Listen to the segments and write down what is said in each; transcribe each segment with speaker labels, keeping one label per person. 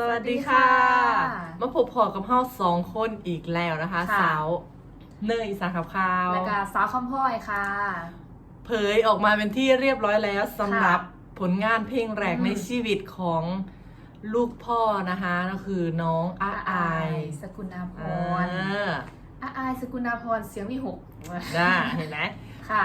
Speaker 1: สวัสดีค่ะ
Speaker 2: สวัสดีค่ะ
Speaker 1: มาพบพอกับเฮาสองคนอีกแล้วนะคะ
Speaker 2: ค่ะ
Speaker 1: สาวเนยอีสานขับข่าว
Speaker 2: แล้วก็สาวคำพ่อยค่ะ
Speaker 1: เผยออกมาเป็นที่เรียบร้อยแล้วสำหรับ
Speaker 2: ค่ะ
Speaker 1: ผลงานเพลงแรก
Speaker 2: อืม
Speaker 1: ในชีวิตของลูกพ่อนะคะก็คือน้องอาอาย
Speaker 2: สกุณาพ
Speaker 1: อ่าร
Speaker 2: อาอายสกุณาพรเสียงวิหก
Speaker 1: ได้เห็นไหม
Speaker 2: ค่ะ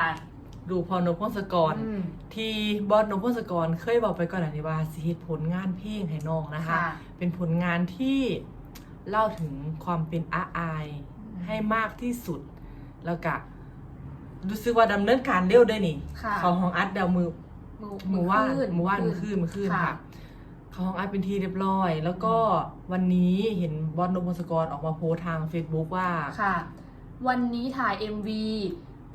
Speaker 1: ดูพอนพพงศกร
Speaker 2: อืม
Speaker 1: ที่บอสนพพงศกรเคยบอกไปก่อนหน้านี้ว่าสิเฮ็ดผลงานเพลงให้น้องนะคะ
Speaker 2: ค่ะ
Speaker 1: เป็นผลงานที่เล่าถึงความเป็นอาอาย
Speaker 2: อืม
Speaker 1: ให้มากที่สุด แล้วก็รู้สึกว่าดำเนินการเร็วได้วยนี่
Speaker 2: ค่ะ
Speaker 1: เขาห้องอัดเดาวมือ
Speaker 2: มือ
Speaker 1: มือว่าน
Speaker 2: ขึ้
Speaker 1: มือว่านมือขึ้นมือขึ้น
Speaker 2: ค่ะ
Speaker 1: ค่ะเขาห้องอัดเป็นทีเรียบร้อย แล้วก็วันนี้เห็นบอสนพพงศกรออกมาโพสต์ทาง Facebook ว่า
Speaker 2: ค่ะ วันนี้ถ่าย MV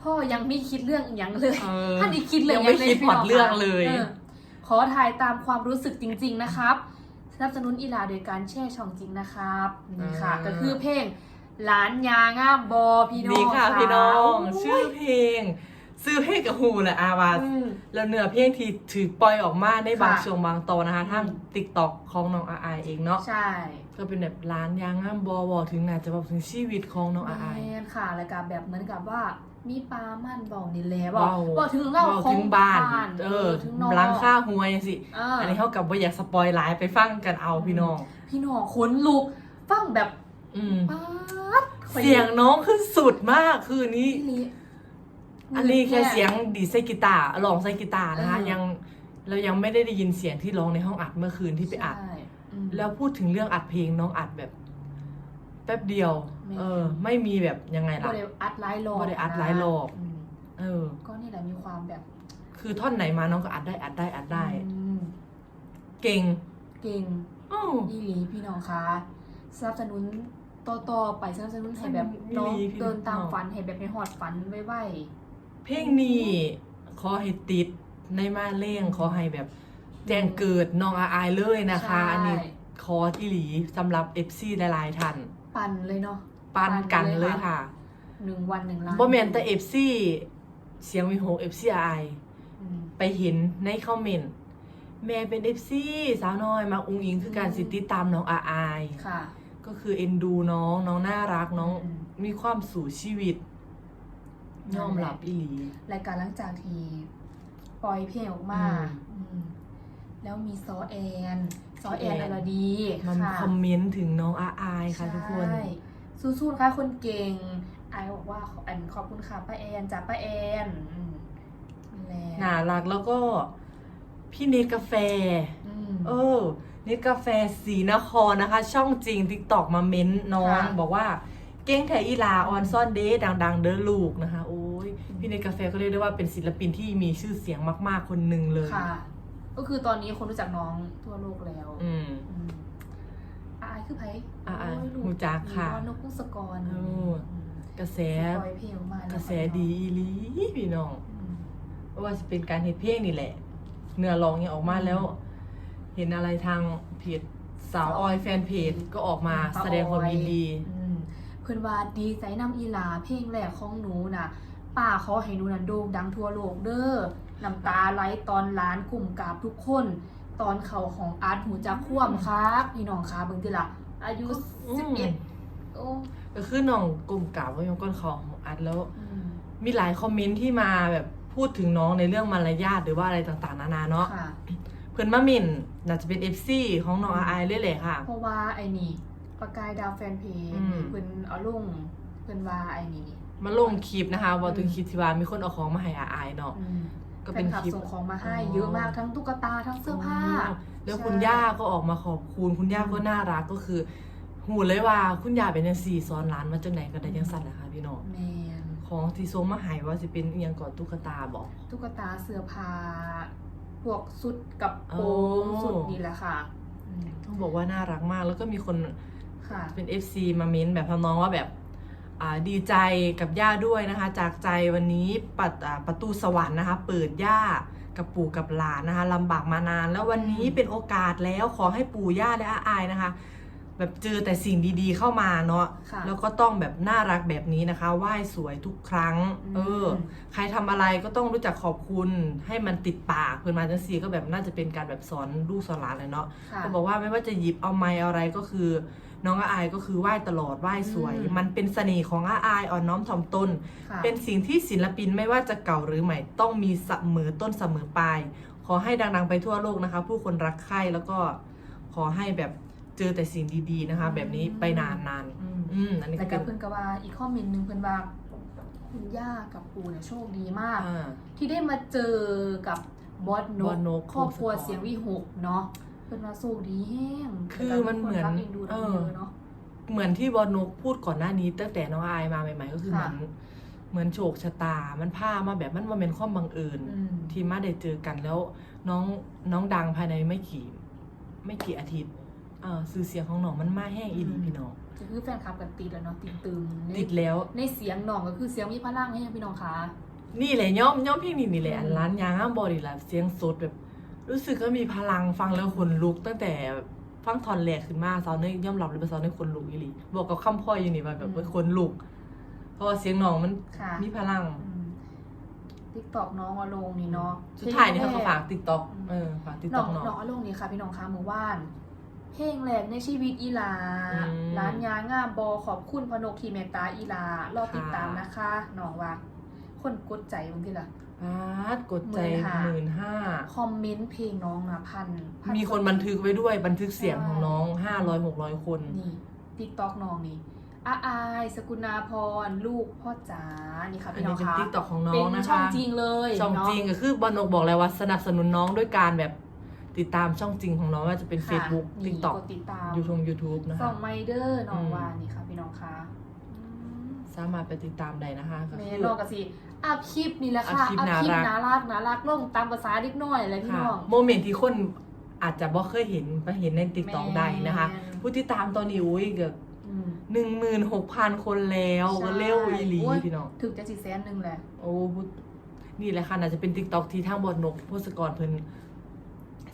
Speaker 2: พ่อยังไม่คิดเรื่องอีกอย่างเลย
Speaker 1: เออ
Speaker 2: ท่านอีกคิดเลย
Speaker 1: ยังไม่
Speaker 2: ล
Speaker 1: คิด
Speaker 2: พี่
Speaker 1: พล็อตเรื่องเลย
Speaker 2: ออขอถ่ายตามความรู้สึกจริง ๆนะครับสนับสนุนอีหลาโดยการแช่ช่องจริงนะครับนี่ค่ะ ก็คือเพลงหลานยางามบอพี่น้อง
Speaker 1: นี่ค่ะพี่น้อง
Speaker 2: โย
Speaker 1: ชื่อเพลงชื่อเพลงกับฮูแหละอาวา
Speaker 2: อืม
Speaker 1: แล้วเนื้อเพลงที่ถือปล่อยออกมาในบาง
Speaker 2: ค่ะ
Speaker 1: ช่วงบางตอนนะคะทาง
Speaker 2: อืม
Speaker 1: ติ๊กต็อกของน้องอาอายเองเนาะ
Speaker 2: ใช่
Speaker 1: ก็เป็นแบบร้านยางงามบอบอกถึงน่าจะบอกถึงชีวิตของน้องอาอาย
Speaker 2: แม่นค่ะแล้วก็แบบเหมือนกับว่ามีปลามั่นบอกนี่แหละบอก
Speaker 1: เว้า
Speaker 2: บอกถึงเรา
Speaker 1: บอก
Speaker 2: ของ
Speaker 1: ถึงบ้าน เออ
Speaker 2: ถึงน้อง
Speaker 1: ร้านค่าหวยสิ
Speaker 2: เออ
Speaker 1: อั
Speaker 2: อั
Speaker 1: นนี้เท่ากับว่าอยากสปอยไลฟ์ไปฟังกันเอาพี่น้อง
Speaker 2: พี่น้องขนลุกฟังแบบ
Speaker 1: อืม
Speaker 2: ป๊าด
Speaker 1: เสียงน้องคือสุดมากคือนี้
Speaker 2: อีหลี
Speaker 1: อันนี้แค่เสียงดีดไซกีตาร์ร้องไซกีตาร์นะคะ
Speaker 2: เออ
Speaker 1: ยังเรายังไม่ได้ได้ยินเสียงที่ร้องในห้องอัดเมื่อคืนที่ไปอัด
Speaker 2: ใช่อืม
Speaker 1: แล้วพูดถึงเรื่องอัดเพลงน้องอัดแบบ แป๊บเดียว
Speaker 2: แม่
Speaker 1: เออ ไม่มีแบบยังไง
Speaker 2: บ่
Speaker 1: ล่ะ
Speaker 2: ได้อัดไลฟ์รอบ
Speaker 1: บ่ได้อัดหลายรอบ
Speaker 2: อืม
Speaker 1: เออ
Speaker 2: ก็นี่แหละมีความแบบ
Speaker 1: คือท่อนไหนมาน้องก็อัดได้อัดได้อัดได้
Speaker 2: อืม
Speaker 1: เก่ง
Speaker 2: เก่ง
Speaker 1: อ้าว
Speaker 2: อีหลีพี่น้องคะสนับสนุนต่อต่อไปสนับสนุนให้แบบน้อง
Speaker 1: อีหลีพี่
Speaker 2: เดินตาม
Speaker 1: น้อง
Speaker 2: ฝันให้แบบในหอดฝันไว้
Speaker 1: เพลงนี้ขอให้ติดในมาเล่งขอให้แบบแจ้งเกิดน้องอาอายเลย
Speaker 2: ๆ
Speaker 1: นะคะ
Speaker 2: ใช่
Speaker 1: อันนี้คอร์สอีหลีสำหรับ FC หลายๆท่าน
Speaker 2: ปั่นเลยเนาะ
Speaker 1: ปันกัน
Speaker 2: ปัน
Speaker 1: เล
Speaker 2: เลยย
Speaker 1: ค่ะ
Speaker 2: หนึ่งวันหนึ่งล้าน
Speaker 1: บ่แม่นแต่ FC เสียงวิโห FC อาอาย
Speaker 2: อืม
Speaker 1: ไปเห็นในคอมเมนต์แม่เป็น FC สาวน้อยมาอุ้งอิงคือการ
Speaker 2: อืม
Speaker 1: สิติดตามน้องอาอาย
Speaker 2: ค่ะ
Speaker 1: ก็คือเอ็นดูน้องน้องน่ารักน้อง
Speaker 2: อืม
Speaker 1: มีความสู่ชีวิต
Speaker 2: นั่
Speaker 1: ย
Speaker 2: นแหละ
Speaker 1: อมรับอีหลี
Speaker 2: รายการหลังจากที่ปล่อยเพลงออกมา
Speaker 1: อืม
Speaker 2: อืม แล้วมีซอแอนซอแอน
Speaker 1: แอน
Speaker 2: อรดี
Speaker 1: มัน
Speaker 2: ค่ะ
Speaker 1: คอมเมนต์ถึงน้องอาอายค่ะทุกคน
Speaker 2: ใช่สู้ๆค่ะคนเก่งไอายบอกว่าอันขอบคุณค่ะป้าแอนจากป้าแอนอืมนั่นแหละ
Speaker 1: น่ารักแล้วก็พี่เนตกาแฟ
Speaker 2: อืม
Speaker 1: เออเนตกาแฟสีนครนะคะ ช่องจริงทิกตอกมาเม้นน้อง
Speaker 2: ค่ะ
Speaker 1: บอกว่าเก้งแถอีลาออนซ่อนเดย์ดัง ๆ เด้อลูกนะคะ โอ้ยพี่เนตกาแฟก็เรียกได้ว่าเป็นศิลปินที่มีชื่อเสียงมาก ๆ คนหนึ่งเลย
Speaker 2: ค่ะ ก็คือตอนนี้คนรู้จักน้องทั่วโลกแล้ว
Speaker 1: อืม
Speaker 2: อืมอายคือไผ
Speaker 1: อาอาย
Speaker 2: โลู
Speaker 1: รู้จักค่ะ
Speaker 2: นกพุงสกร
Speaker 1: เออกระแส
Speaker 2: ปล่อยเพลงออกมาแล้ว
Speaker 1: กระแสดีอีหลีพี่น้อง
Speaker 2: อืม
Speaker 1: เพราะว่าจะเป็นการเฮ็ดเพลงนี่แหละ เนื้อร้องเนี่ยออกมาแล้ว เห็นอะไรทางเพจสาวออยแฟนเพจก็ออกมาแสดงความยินดี
Speaker 2: อืมเพิ่นว่าดีใจนำอีหลาเพลงแรกของหนูน่ะป้าเขาให้หนูน่ะโด่งดังทั่วโลกเด้อ น้ำตาไหลตอนร้านกลุ่มกราบทุกคน ตอนเขาของอาร์ตหูจักคว่ำครับพี่น้องคะเบิ่งติล่ะอายุ
Speaker 1: อืม
Speaker 2: สิบเอ็ดโอ้
Speaker 1: ก็คือน้องกลุ่มกล่าวว่ายงก้นคอของอัดแล้ว
Speaker 2: อืม
Speaker 1: มีหลายคอมเมนต์ที่มาแบบพูดถึงน้องในเรื่องมารยาทหรือว่าอะไรต่างๆนานาเนาะ
Speaker 2: ค่ะ
Speaker 1: เพื่อนมาหมินน่าจะเป็น FC ของน้องอาไอายเลยแหละค่ะ
Speaker 2: เพราะว่าไอ้นี่ประกายดาวแฟนเพจ
Speaker 1: อืม
Speaker 2: เพิ่นเอาลงเพิ่นว่าไอ้นี่นี่
Speaker 1: มาลงคลิปนะคะบอกถึง
Speaker 2: อืม
Speaker 1: คลิปที่ว่ามีคนเอาของมาให้อาไอายเนาะ
Speaker 2: อืม
Speaker 1: ก็เป็น
Speaker 2: แฟลับ
Speaker 1: คลิป
Speaker 2: ส่งของมาให้
Speaker 1: อ๋อ
Speaker 2: เยอะมากทั้งตุ๊กตาทั้งเสื้อผ้า
Speaker 1: แล้ว
Speaker 2: ใช่
Speaker 1: คุณย่าก็ออกมาขอบคุณ คุณย่าก็น่ารักก็คือ หูเลยว่าคุณย่าเป็นยังสี่ซ้อนร้านมาจากไหนก็ได้ยังสั่นนะคะพี่น้อง
Speaker 2: แมน
Speaker 1: ของที่ทรงมาใหายว่าสิเป็นเอียงก่อนตุ๊กตาบอก
Speaker 2: ตุ๊กตาเสื้อผ้าพวกสุดกับโปรง
Speaker 1: อ๋อ
Speaker 2: สุดนี่แหละค่ะอืม
Speaker 1: ต้องบอกว่าน่ารักมาก แล้วก็มีคน
Speaker 2: ค่ะ
Speaker 1: เป็น FC มาเม้นแบบทำนองว่าแบบอ่า ดีใจกับย่าด้วยนะคะ จากใจวันนี้ปัดอ่าประตูสวรรค์นะคะ เปิดย่ากับปู่กับหลานนะคะลำบากมานาน แล้ววันนี้
Speaker 2: อืม
Speaker 1: เป็นโอกาสแล้วขอให้ปู่ย่าและอาอายนะคะ แบบเจอแต่สิ่งดีๆเข้ามาเนาะ
Speaker 2: ค่ะ
Speaker 1: แล้วก็ต้องแบบน่ารักแบบนี้นะคะไหว้สวยทุกครั้ง
Speaker 2: อืม
Speaker 1: เออ ใครทำอะไรก็ต้องรู้จักขอบคุณให้มันติดปากเพื่อนมาจังซีก็แบบน่าจะเป็นการแบบสอนลูกสอนหลานเลยเนาะ
Speaker 2: ค่ะ
Speaker 1: ก็บอกว่าไม่ว่าจะหยิบเอาไม้เอาอะไรก็คือ น้องอาอายก็คือไหว้ตลอดไหว้สวย
Speaker 2: อืม
Speaker 1: มันเป็นเสน่ห์ของอาอายอ่อนน้อมถ่อมตน
Speaker 2: ค่ะ
Speaker 1: เป็นสิ่งที่ศิลปินไม่ว่าจะเก่าหรือใหม่ต้องมีเสมอต้นเสมอปลาย ขอให้ดังๆไปทั่วโลกนะคะ ผู้คนรักใคร่แล้วก็ขอให้แบบเจอแต่สิ่งดีๆนะคะ แบบนี้ไปนาน
Speaker 2: อืม
Speaker 1: ๆอืมอันนี้
Speaker 2: แต่
Speaker 1: ก็
Speaker 2: กั
Speaker 1: เป็
Speaker 2: บ
Speaker 1: น
Speaker 2: เพื่อนก็ว่าอีกข้อมินหนึ่งเพื่อนว่า คุณย่ากับปู่เนี่ยโชคดีมาก
Speaker 1: อ่า
Speaker 2: ที่ได้มาเจอกับบอสน
Speaker 1: บอสนก
Speaker 2: ครอบครัว
Speaker 1: พงศธร
Speaker 2: เสียงวิหกเนาะ เพื่อนว่าโชคดีแห้ง
Speaker 1: คือมันเหมือน
Speaker 2: แต่ก็ครักเอ็นดู
Speaker 1: เอ
Speaker 2: น้อง
Speaker 1: อ
Speaker 2: เยอะเนาะ
Speaker 1: เหมือนที่บอลนกพูดก่อนหน้านี้ตั้งแต่น้องอายมาใหม่ ๆ ก็คือเหมื
Speaker 2: ค่ะ
Speaker 1: อนเหมือนโชคชะตา มันพามาแบบมันมาเป็นความบังเอิญ
Speaker 2: อืม
Speaker 1: ที่มาได้เจอกันแล้วน้องน้องดังภายในไม่กี่ ไม่กี่อาทิตย์เออสื่อเสียงของน้องมันมาแห้งอีหลีพี่น้อง
Speaker 2: ก็คือแฟนคลับกันติดแล้วเนาะติดตึมใน
Speaker 1: ติดแล้ว
Speaker 2: ในเสียงน้องก็คือเสียงมีพลังให้พี่น้องคะ
Speaker 1: นี่แหละย่อมย่อมเพลงนี้นี่แหละ
Speaker 2: อืม
Speaker 1: อันร้านยางอ้ามบอดีแหละเสียงสดแบบ รู้สึกก็มีพลังฟังแล้วขนลุก ตั้งแต่ฟังทอนแรกขึ้นมาซาวน์นี่ย่อมรับเลยว่าซาวน์นี่ขนลุกอีหลีบอกกับคำพ่อยอยู่นี่ว่าแบบว่าขนลุก เพราะว่าเสียงน้องมัน
Speaker 2: ค่ะ
Speaker 1: มีพลัง
Speaker 2: ติ๊กตอกน้องอลงนี่เนาะ
Speaker 1: สุดท้ายนี่เขาก็ฝาก
Speaker 2: เพลง
Speaker 1: ติ๊กต็อก
Speaker 2: อืม
Speaker 1: เออฝากติ๊ก
Speaker 2: แร
Speaker 1: ต็
Speaker 2: น้
Speaker 1: อ
Speaker 2: อกง
Speaker 1: น้อง
Speaker 2: น้องอลงนี่ค่ะพี่น้องคะเมื่อวานเพลงแรกในชีวิตอีหลา
Speaker 1: อืม
Speaker 2: ร้านยางามบอขอบคุณพนกทีเมตตาอีหลารอติดตามนะคะน้องว่า คนกดใจบางทีล่ะ
Speaker 1: พาดกดใจ
Speaker 2: ห
Speaker 1: ห
Speaker 2: มื่
Speaker 1: มื่
Speaker 2: น
Speaker 1: น
Speaker 2: ห้า
Speaker 1: ห้า
Speaker 2: คอมเมนต์เพลงน้องนะพันพั
Speaker 1: มีคนบันทึกไว้ด้วยบันทึกเสียงของน้อง
Speaker 2: ใช่
Speaker 1: ห้าร้อยหกร้อยคน
Speaker 2: นี่ติ๊กตอกน้องนี่อาอายสกุณาพรลูกพ่อจ๋านี่ค่ะ
Speaker 1: อัน
Speaker 2: พี่น้
Speaker 1: นี้
Speaker 2: อง
Speaker 1: เป็น
Speaker 2: คะ
Speaker 1: ติ๊กต็อกของน้อ
Speaker 2: เป็
Speaker 1: ง
Speaker 2: น
Speaker 1: นะคะ
Speaker 2: ช่องจริงเลย
Speaker 1: ช่อง
Speaker 2: เนาะ
Speaker 1: จริงก็คือบอนกบอกเลยว่าสนับสนุนน้องด้วยการแบบติดตามช่องจริงของน้องว่าจะเป็น
Speaker 2: ค่ะ
Speaker 1: Facebook
Speaker 2: นี่
Speaker 1: TikTok
Speaker 2: กดติดตาม
Speaker 1: YouTube YouTube นะ
Speaker 2: ส่อ
Speaker 1: คะ
Speaker 2: งไมเดอร์น้อง
Speaker 1: อืม
Speaker 2: ว่านี่ค่ะพี่น้องคะอืม
Speaker 1: สามารถไปติดตามได้นะคะก็
Speaker 2: แม่
Speaker 1: คือ
Speaker 2: น้องกสิ อัพคลิปนี่แหละค่ะ
Speaker 1: อัพคลิปน่ารัก
Speaker 2: น่ารักน่ารักลงตามภาษาเด็กน้อยอะไรพี่
Speaker 1: ค่ะ
Speaker 2: น้อง
Speaker 1: โมเมนต์ที่คนอาจจะบ่เคยเห็นมาเห็นในติ๊กต็อก
Speaker 2: แม่
Speaker 1: ได้นะคะ ผู้ที่ตามตอนนี้อุ้ยเกือบ
Speaker 2: อืม
Speaker 1: หนึ่งหมื่นหกพันคนแล้ว
Speaker 2: ใช่
Speaker 1: ก็เร็วอีหลี
Speaker 2: โอ้ย
Speaker 1: พี่น้อง
Speaker 2: ถึงจะจีแสนหนึ่งแหละ
Speaker 1: โอ้พูดนี่แหละค่ะน่าจะเป็นติ๊กต็อกที่ทางบอดนกพศกรเพิ่น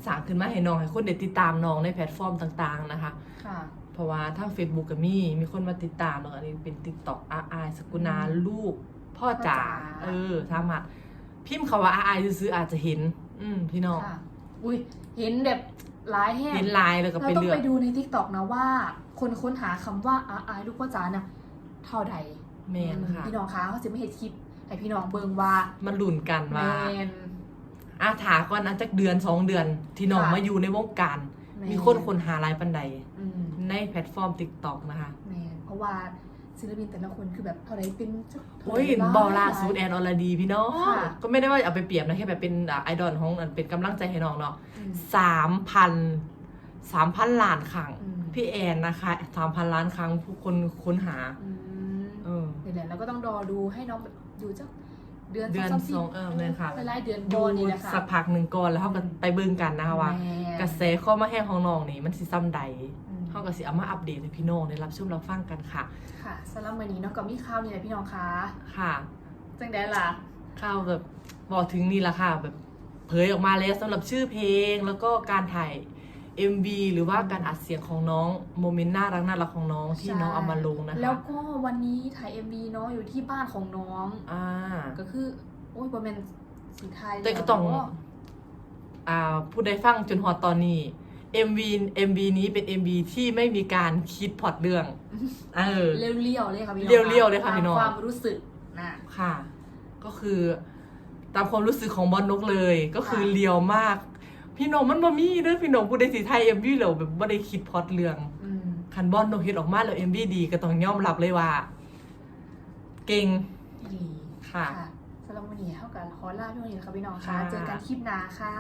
Speaker 1: สร้างขึ้นมาให้น้องให้คนได้ติดตามน้องในแพลตฟอร์มต่างๆนะคะ
Speaker 2: ค่ะ
Speaker 1: เพราะว่าทาง Facebook ก็มีมีคนมาติดตามแล้วก็อันนี้เป็นติ๊กต็อกอาอายสกุณา
Speaker 2: อืม
Speaker 1: ลูก พ่อจ๋า
Speaker 2: พ่อจ๋า
Speaker 1: เออสามารถพิมพ์คาว่าอาอายซื้อๆอาจจะเห็น อืมพี่น้อง
Speaker 2: ค่ะอุ้ยเห็นแบบหลายแห่ง
Speaker 1: เห็นไลน์แล้วก็
Speaker 2: เรา
Speaker 1: ไป
Speaker 2: ต้อง
Speaker 1: เลือก
Speaker 2: ไปดูในทิกตอกนะว่า คนค้นหาคำว่าอาอายลูกพ่อจ๋าน่ะเท่าใด
Speaker 1: แมนค่ะ
Speaker 2: พี่น้องคะเขาจะไม่เห็นคลิปให้พี่น้องเบิงว่า
Speaker 1: มันหลุ่นกัน
Speaker 2: แม
Speaker 1: ว่า น อาถาก่อนอันจักเดือนสองเดือน ที่น้อง
Speaker 2: ค่ะ
Speaker 1: มาอยู่ในวงการ
Speaker 2: แน
Speaker 1: มีคนคนหาหลายปันใด
Speaker 2: อืม
Speaker 1: ในแพลตฟอร์ม TikTok นะคะ
Speaker 2: แมนเพราะว่า ศิลปินแต่ละคนคือแบบเท่าไรเป็นเจ้าเท่า
Speaker 1: โอ้ย
Speaker 2: ไหร่
Speaker 1: บอลล่าสุดแอนอรดีพี่น้อง
Speaker 2: ค่ะ
Speaker 1: ก็ไม่ได้ว่าเอาไปเปรียบนะแค่แบบเป็นอะไอดอลของอันเป็นกำลังใจให้น้องเนาะ
Speaker 2: อืม
Speaker 1: สามพันสามพันล้านครั้ง
Speaker 2: อืม
Speaker 1: พี่แอนนะคะสามพันล้านครั้งผู้คนค้นหา
Speaker 2: อืม
Speaker 1: เออ
Speaker 2: นี่แหละแล้วก็ต้องรอดูให้น้องแบบดูเจ้าเดือน
Speaker 1: เดือน
Speaker 2: สามสิบ
Speaker 1: สองเออเลยค่ะ
Speaker 2: หลายๆเดือน
Speaker 1: ดู
Speaker 2: บอนี่แหละค่ะ
Speaker 1: สักพักหนึ่งก่อนแล้วเขาก็ไปเบิ่งกันนะคะว่า
Speaker 2: แม่
Speaker 1: กระแสข้อมาแห้งของน้องนี่มันสิซ้ำใด
Speaker 2: อืม
Speaker 1: เขาก็สิเอามาอัปเดตให้พี่น้องได้รับชมรับฟังกันค่ะ
Speaker 2: ค่ะสำหรับวันนี้น้องก็มีข่าวนี่แหละพี่น้องคะ
Speaker 1: ค่ะ
Speaker 2: จังได้ล่ะ
Speaker 1: ข้าวแบบบอกถึงนี่ละค่ะ แบบเผยออกมาแล้วสำหรับชื่อเพลงแล้วก็การถ่าย MV หรือว่าการอัดเสียงของน้องโมเมนต์น่ารักน่ารักของน้องที่
Speaker 2: ใช่
Speaker 1: น้องเอามาลงนะคะ
Speaker 2: แล้วก็วันนี้ถ่าย MV เนาะอยู่ที่บ้านของน้อง
Speaker 1: อ่า
Speaker 2: ก็คือ โอ้ยบอแมนสีไทย
Speaker 1: แต่ก็ต้อง
Speaker 2: โอ่า
Speaker 1: ผู้ใดฟังจนหอดตอนนี้ MV MV นี้เป็น MV ที่ไม่มีการคิดพล็อตเรื่อง เออ
Speaker 2: เรียวๆเลยค่ะพี่น้อง
Speaker 1: เรียวๆเลยค่ะพี่น้อง
Speaker 2: ตามความรู้สึกนะ
Speaker 1: ค่ะ ก็คือตามความรู้สึกของบอลนกเลย ก็คือ
Speaker 2: ค่ะ
Speaker 1: เลียวมาก พี่น้องมันบ่มีเด้อพี่น้องผู้ใดสิไทย MV แล้วแบบบ่ได้คิดพล็อตเรื่อง
Speaker 2: อืม
Speaker 1: คันบอลนกเฮ็ดออกมาแล้ว MV ดีก็ต้องยอมรับเลยว่า เก่ง
Speaker 2: ดี
Speaker 1: ค่ะ
Speaker 2: สำหรับวันนี้เท่ากับขอลาพี่น้องค่ะพี่น้องค่ะ
Speaker 1: ค่ะ
Speaker 2: เจอกันคลิปหน้าค่ะ